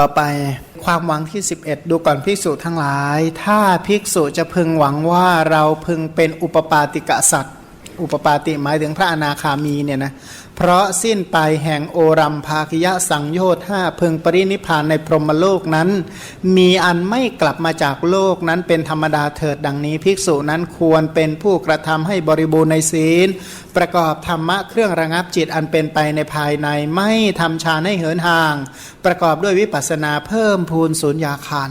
ต่อไป ความหวังที่ 11 ดูก่อนภิกษุทั้งหลาย ถ้าภิกษุจะพึงหวังว่าเราพึงเป็นอุปปาติกะสัตว์อุปปาติหมายถึงพระอนาคามีเนี่ยนะ เพราะสิ้นไปแห่งโอรัมภาคิยะสังโยชน์ห้าพึงปรินิพานในพรหมโลกนั้น มีอันไม่กลับมาจากโลกนั้นเป็นธรรมดาเถิดดังนี้ ภิกษุนั้นควรเป็นผู้กระทำให้บริบูรณ์ในศีล ประกอบธรรมะเครื่องระงับจิตอันเป็นไปในภายในไม่ทำฌานให้เหินห่าง ประกอบด้วยวิปัสสนาเพิ่มพูนสุญญาคัน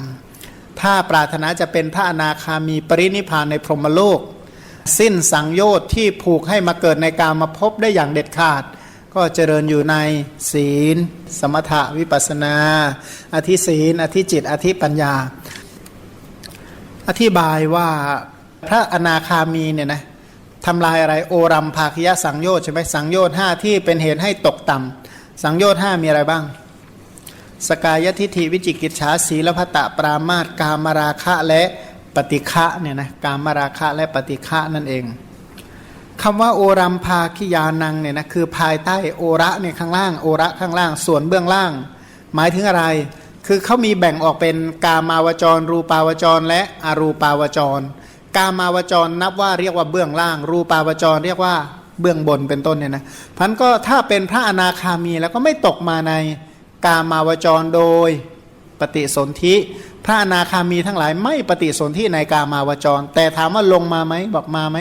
ถ้าปรารถนาจะเป็นพระอนาคามีปรินิพานในพรหมโลก สิ้นสังโยชน์ที่ผูกให้มาเกิดในการมาพบได้อย่างเด็ดขาด ก็เจริญอยู่ในศีล สมถะวิปัสนา อธิศีล อธิจิต อธิปัญญา อธิบายว่าพระอนาคามีเนี่ยนะทำลายอะไรโอรัมภาคยะสังโยชน์ใช่ไหมสังโยชน์ห้าที่เป็นเหตุให้ตกต่ำสังโยชน์ห้ามีอะไรบ้าง สกายทิฏฐิวิจิกิจฉาสีลพัตตปรามาตกามราคะและปฏิฆะเนี่ยนะกามราคะและปฏิฆะนั่นเอง คำว่าโอรัมภาคิยานังเนี่ยนะคือภายใต้โอระเนี่ยข้างล่างโอระข้างล่าง ส่วนเบื้องล่าง หมายถึงอะไร คือเขามีแบ่งออกเป็นกามาวจร รูปาวจร และอรูปาวจร กามาวจรนับว่าเรียกว่าเบื้องล่าง รูปาวจร เรียกว่าเบื้องบนเป็นต้นเนี่ยนะพันก็ถ้าเป็นพระอนาคามีแล้วก็ไม่ตกมาในกามาวจรโดยปฏิสนธิพระอนาคามีทั้งหลายไม่ปฏิสนธิในกามาวจร แต่ถามว่าลงมาไหมบอกมาไหม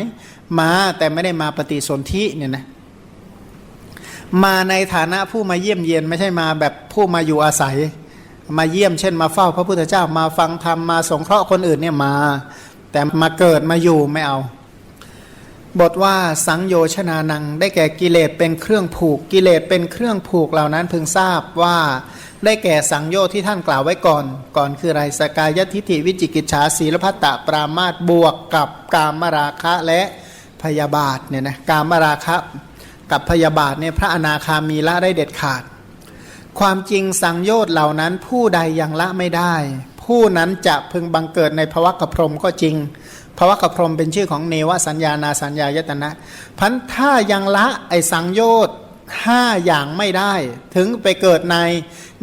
มาแต่ไม่ได้มาปฏิสนธิเนี่ยนะมาในฐานะผู้มาเยี่ยมเยียนไม่ใช่มาแบบผู้มาอยู่อาศัย มาเยี่ยมเช่น มาเฝ้าพระพุทธเจ้ามาฟังธรรมมาสงเคราะห์คนอื่นเนี่ยมา แต่มาเกิดมาอยู่ไม่เอา บทว่าสังโยชนานัง ได้แก่กิเลสเป็นเครื่องผูกกิเลสเป็นเครื่องผูกเหล่านั้นพึงทราบว่าได้แก่สังโยชน์ที่ท่านกล่าวไว้ก่อน ก่อนคืออะไรสกายทิฏฐิวิจิกิจฉาศีลพัตตะปรามาตบวกกับกามราคะและ พยาบาทเนี่ยนะกามราคะกับพยาบาทเนี่ยพระอนาคามีละได้เด็ดขาด ความจริงสังโยชน์เหล่านั้นผู้ใดยังละไม่ได้ ผู้นั้นจะพึงบังเกิดในภวะกพรมก็จริงภวะกพรมเป็นชื่อของเนวสัญญานาสัญญายตนะพันถ้ายังละไอสังโยชน์ห้าอย่างไม่ได้ ถึงไปเกิดใน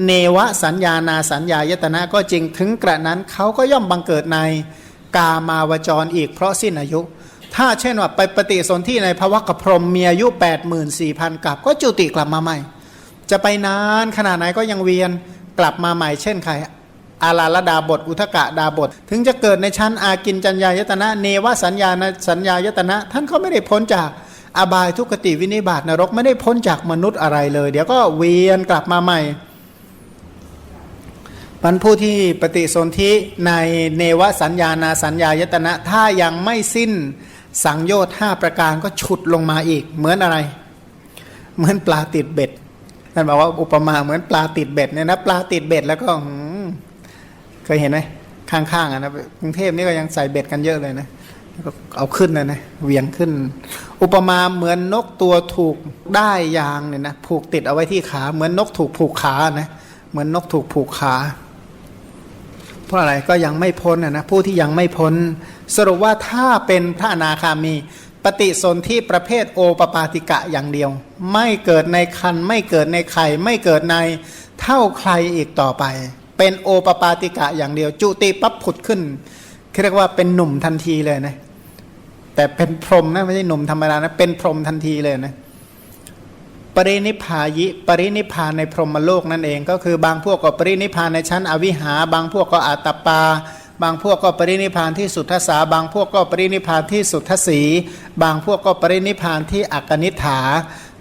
เนวสัญญานาสัญญายตนะก็จริงถึงกระนั้นเขาก็ย่อมบังเกิดในกามาวจรอีกเพราะสิ้นอายุ ถ้าเช่นว่าไปปฏิสนธิในภวะกพรมมีอายุ 8 4 0 0 0 กับก็จุติกลับมาใหม่ จะไปนานขนาดไหนก็ยังเวียนกลับมาใหม่เช่นใครอาลาลดาบท อุทกะดาบท ถึงจะเกิดในชั้นอากินจัญญายตนะ เนวสัญญาณสัญญายตนะ ท่านก็ไม่ได้พ้นจากอบายทุกขติวินิบาตนรกไม่ได้พ้นจากมนุษย์อะไรเลย เดี๋ยวก็เวียนกลับมาใหม่พันผู้ที่ปฏิสนธิในเนวสัญญานาสัญญายตนะ ถ้ายังไม่สิ้น สังโยชน์ห้าประการก็ฉุดลงมาอีก เหมือนอะไร เหมือนปลาติดเบ็ดท่านบอกว่าอุปมาเหมือนปลาติดเบ็ดเนี่ยนะปลาติดเบ็ดแล้วก็เคยเห็นไหมข้างๆอะนะกรุงเทพนี่ก็ยังใส่เบ็ดกันเยอะเลยนะเอาขึ้นเลยนะเวียงขึ้น อุปมาเหมือนนกตัวถูกได้ยางเนี่ยนะผูกติดเอาไว้ที่ขา เหมือนนกถูกผูกขานะเหมือนนกถูกผูกขา เพราะอะไรก็ยังไม่พ้นนะผู้ที่ยังไม่พ้น สรุปว่าถ้าเป็นพระอนาคามี ปฏิสนธิประเภทโอปปาติกะอย่างเดียว ไม่เกิดในคันไม่เกิดในไข่ไม่เกิดในเท่าใครอีกต่อไป เป็นโอปปาติกะอย่างเดียว จุติปั๊บผุดขึ้นเรียกว่าเป็นหนุ่มทันทีเลยนะแต่เป็นพรหมนะไม่ใช่หนุ่มธรรมดานะเป็นพรหมทันทีเลยนะ ปรินิพายิปรินิพานในพรหมโลกนั่นเองก็คือบางพวกก็ปรินิพานในชั้นอวิหา บางพวกก็อาตปา บางพวกก็ปรินิพานที่สุทธสาบางพวกก็ปรินิพานที่สุทธสีบางพวกก็ปรินิพานที่อักนิฐา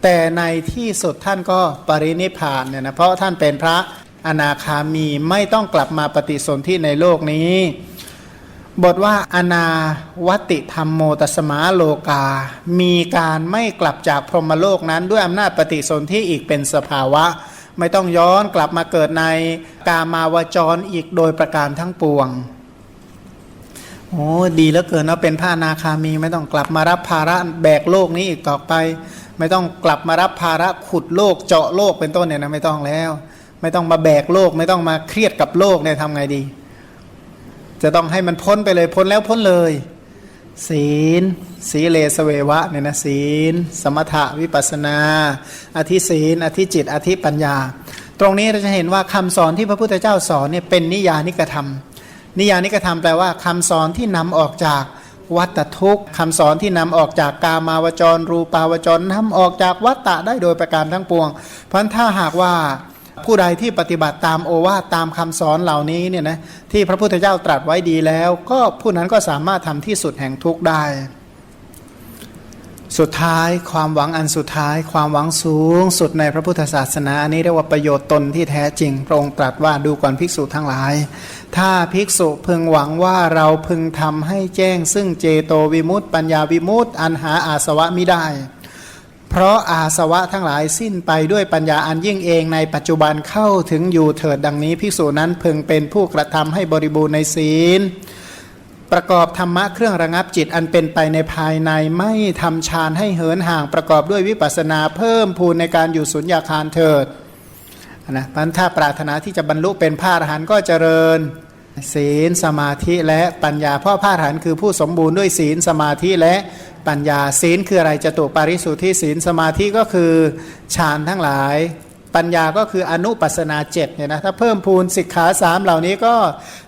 แต่ในที่สุดท่านก็ปรินิพานเนี่ยนะเพราะท่านเป็นพระอนาคามีไม่ต้องกลับมาปฏิสนธิในโลกนี้ บทว่าอนาวติธรรมโมตสมาโลกา มีการไม่กลับจากพรหมโลกนั้นด้วยอำนาจปฏิสนธิอีกเป็นสภาวะ ไม่ต้องย้อนกลับมาเกิดในกามาวจรอีกโดยประการทั้งปวง โอ้ดีเหลือเกินว่าเป็นพระนาคามีไม่ต้องกลับมารับภาระแบกโลกนี้อีกต่อไป ไม่ต้องกลับมารับภาระขุดโลกเจาะโลกเป็นต้นเนี่ยนะไม่ต้องแล้ว ไม่ต้องมาแบกโลกไม่ต้องมาเครียดกับโลกเนี่ยทำไงดี จะต้องให้มันพ้นไปเลยพ้นแล้วพ้นเลย ศีล สีเลสเววะเนี่ยนะศีล สมถะวิปัสนา อธิศีล อธิจิต อธิปัญญา ตรงนี้เราจะเห็นว่าคำสอนที่พระพุทธเจ้าสอนเนี่ยเป็นนิยานิกธรรม นิยานิกธรรมแปลว่าคำสอนที่นำออกจากวัตทุกข์คำสอนที่นำออกจากกามาวจร รูปาวจรนำออกจากวัตตะได้โดยประการทั้งปวง เพราะฉะนั้นถ้าหากว่า ผู้ใดที่ปฏิบัติตามโอวาทตามคำสอนเหล่านี้เนี่ยนะที่พระพุทธเจ้าตรัสไว้ดีแล้ว ก็ผู้นั้นก็สามารถทำที่สุดแห่งทุกข์ได้ สุดท้ายความหวังอันสุดท้าย ความหวังสูงสุดในพระพุทธศาสนาอันนี้เรียกว่าประโยชน์ตนที่แท้จริง พระองค์ตรัสว่าดูก่อนภิกษุทั้งหลาย ถ้าภิกษุพึงหวังว่าเราพึงทำให้แจ้ง ซึ่งเจโตวิมุตติปัญญาวิมุตติอันหาอาสวะมิได้ เพราะอาสวะทั้งหลายสิ้นไปด้วยปัญญาอันยิ่งเองในปัจจุบันเข้าถึงอยู่เถิดดังนี้ภิกษุนั้นพึงเป็นผู้กระทำให้บริบูรณ์ในศีล ประกอบธรรมะเครื่องระงับจิตอันเป็นไปในภายในไม่ทำฌานให้เหินห่างประกอบด้วยวิปัสสนาเพิ่มพูนในการอยู่สุญญาคารเถิดนะพันถ้าปรารถนาที่จะบรรลุเป็นพระอรหันต์ก็เจริญ ศีลสมาธิและปัญญาพราะพระอรหันต์คือผู้สมบูรณ์ด้วยศีลสมาธิและปัญญาศีลคืออะไรจตุปาริสุทธิศีลสมาธิก็คือฌานทั้งหลาย ปัญญาก็คืออนุปัสนาเจ็ดเนี่ยนะถ้าเพิ่มพูนสิกขาสามเหล่านี้ก็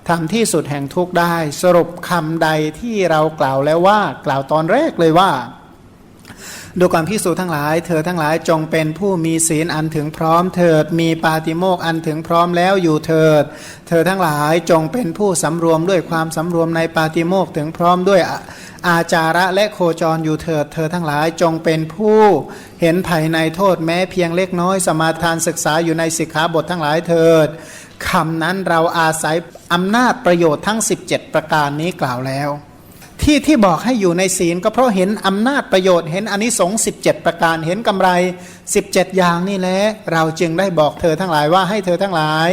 ทำที่สุดแห่งทุกได้ สรุปคำใดที่เรากล่าวแล้วว่ากล่าวตอนแรกเลยว่า ดูก่อนพิสูจทั้งหลาย เธอทั้งหลายจงเป็นผู้มีศีลอันถึงพร้อมเถิด มีปาติโมกข์อันถึงพร้อมแล้วอยู่เถิด เธอทั้งหลายจงเป็นผู้สำรวมด้วยความสำรวมในปาติโมกข์ถึงพร้อมด้วยอาอาจาระและโคจรอยู่เถิด เธอทั้งหลายจงเป็นผู้เห็นภายในโทษแม้เพียงเล็กน้อยสมาทานศึกษาอยู่ในสิกขาบททั้งหลายเถิดคำนั้นเราอาศัยอำนาจประโยชน์ทั้ง 17 ประการนี้กล่าวแล้ว ที่ที่บอกให้อยู่ในศีลก็เพราะเห็นอำนาจประโยชน์เห็นอนนิสงส์17 ประการเห็นกำไร 17 อย่างนี่แหละเราจึงได้บอกเธอทั้งหลายว่าให้เธอทั้งหลาย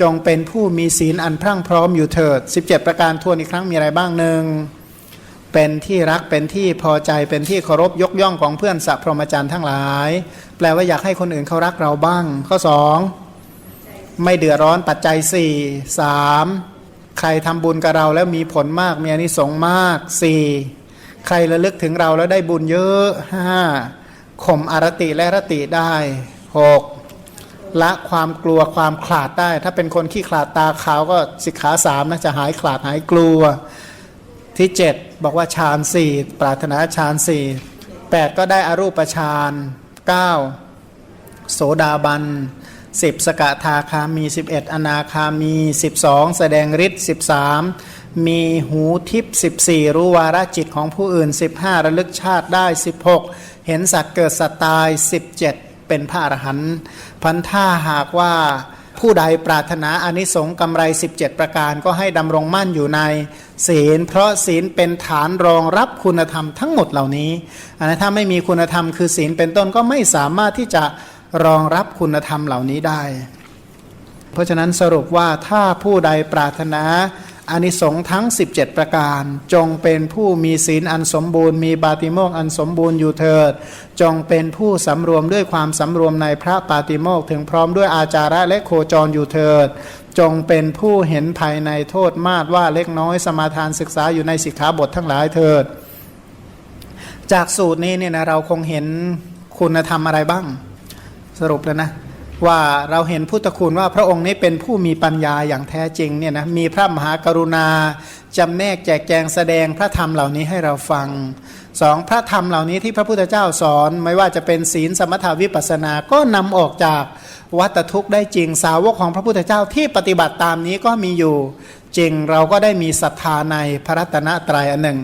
จงเป็นผู้มีศีลอันพรั่งพร้อมอยู่เถิด 17 ประการทวนอีกครั้งมีอะไรบ้างหนึ่งเป็นที่รักเป็นที่พอใจเป็นที่เคารพยกย่องของเพื่อนสัพพรหมจรรย์ทั้งหลาย แปลว่าอยากให้คนอื่นเขารักเราบ้าง ข้อสองไม่เดือดร้อนปัจจัยสี่สาม ใครทำบุญกับเราแล้วมีผลมากมีอานิสงส์มากสี่ใครระลึกถึงเราแล้วได้บุญเยอะห้าข่มอารติและรติได้หกละความกลัวความขลาดได้ ถ้าเป็นคนขี้ขลาดตาขาวก็สิกขาสามนะจะหายขลาดหายกลัว ที่เจ็ดบอกว่าฌานสี่ปรารถนาฌานสี่แปดก็ได้อารูปฌานเก้าโสดาบัน สิบสกทาคามี 11 อนาคามี 12 แสดงฤทธิ์13 มีหูทิพย์14 รู้วาระจิตของผู้อื่น 15 ระลึกชาติได้ 16 เห็นสัตว์เกิดสัตว์ตาย 17 เป็นพระอรหันต์พันท่าหากว่าผู้ใดปรารถนาอนิสงส์กำไร 17 ประการก็ให้ดำรงมั่นอยู่ใน ศีล เพราะศีลเป็นฐานรองรับคุณธรรมทั้งหมดเหล่านี้อันนั้นถ้าไม่มีคุณธรรมคือศีลเป็นต้นก็ไม่สามารถที่จะ รองรับคุณธรรมเหล่านี้ได้ เพราะฉะนั้นสรุปว่าถ้าผู้ใดปรารถนาอานิสงส์ทั้ง 17 ประการ จงเป็นผู้มีศีลอันสมบูรณ์มีบาติโมกข์อันสมบูรณ์อยู่เถิด จงเป็นผู้สำรวมด้วยความสำรวมในพระปาติโมกข์ถึงพร้อมด้วยอาจาระและโคจรอยู่เถิด จงเป็นผู้เห็นภายในโทษมาตว่าเล็กน้อยสมาทานศึกษาอยู่ในสิกขาบททั้งหลายเถิด จากสูตรนี้เนี่ยนะเราคงเห็นคุณธรรมอะไรบ้าง สรุปแล้วนะว่าเราเห็นพุทธคุณว่าพระองค์นี้เป็นผู้มีปัญญาอย่างแท้จริงเนี่ยนะมีพระมหากรุณาจำแนกแจกแจงแสดงพระธรรมเหล่านี้ให้เราฟังสองพระธรรมเหล่านี้ที่พระพุทธเจ้าสอนไม่ว่าจะเป็นศีลสมถาวิปัสนาก็นำออกจากวัตทุกข์ได้จริงสาวกของพระพุทธเจ้าที่ปฏิบัติตามนี้ก็มีอยู่ จริงเราก็ได้มีศรัทธาในพระรัตนตรัยอันหนึ่ง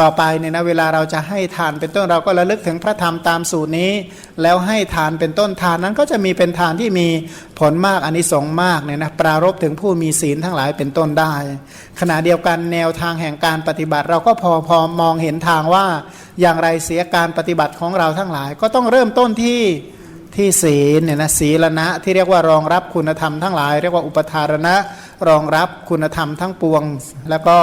ต่อไปเนี่ยนะเวลาเราจะให้ทานเป็นต้นเราก็ระลึกถึงพระธรรมตามสูตรนี้ แล้วให้ทานเป็นต้นทานนั้นก็จะมีเป็นทานที่มีผลมากอานิสงส์มากเนี่ยนะปรารบถึงผู้มีศีลทั้งหลายเป็นต้นได้ ขณะเดียวกันแนวทางแห่งการปฏิบัติ เราก็พอพอมองเห็นทางว่าอย่างไรเสียการปฏิบัติของเราทั้งหลาย ก็ต้องเริ่มต้นที่ที่ศีลเนี่ยนะศีลนะที่เรียกว่ารองรับคุณธรรมทั้งหลาย เรียกว่าอุปทารณะ รองรับคุณธรรมทั้งปวง แล้วก็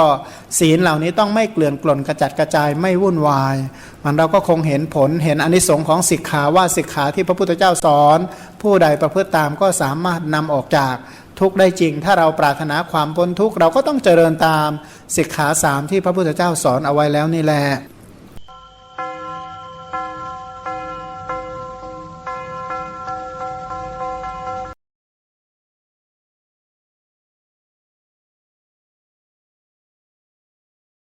ศีลเหล่านี้ต้องไม่เกลื่อนกล่นกระจัดกระจายไม่วุ่นวาย มันเราก็คงเห็นผลเห็นอนิสงค์ของสิกขาว่าสิกขาที่พระพุทธเจ้าสอน ผู้ใดประพฤติตามก็สามารถนำออกจากทุกได้จริง ถ้าเราปรารถนาความพ้นทุกเราก็ต้องเจริญตามสิกขาสามที่พระพุทธเจ้าสอนเอาไว้แล้วนี่แหละ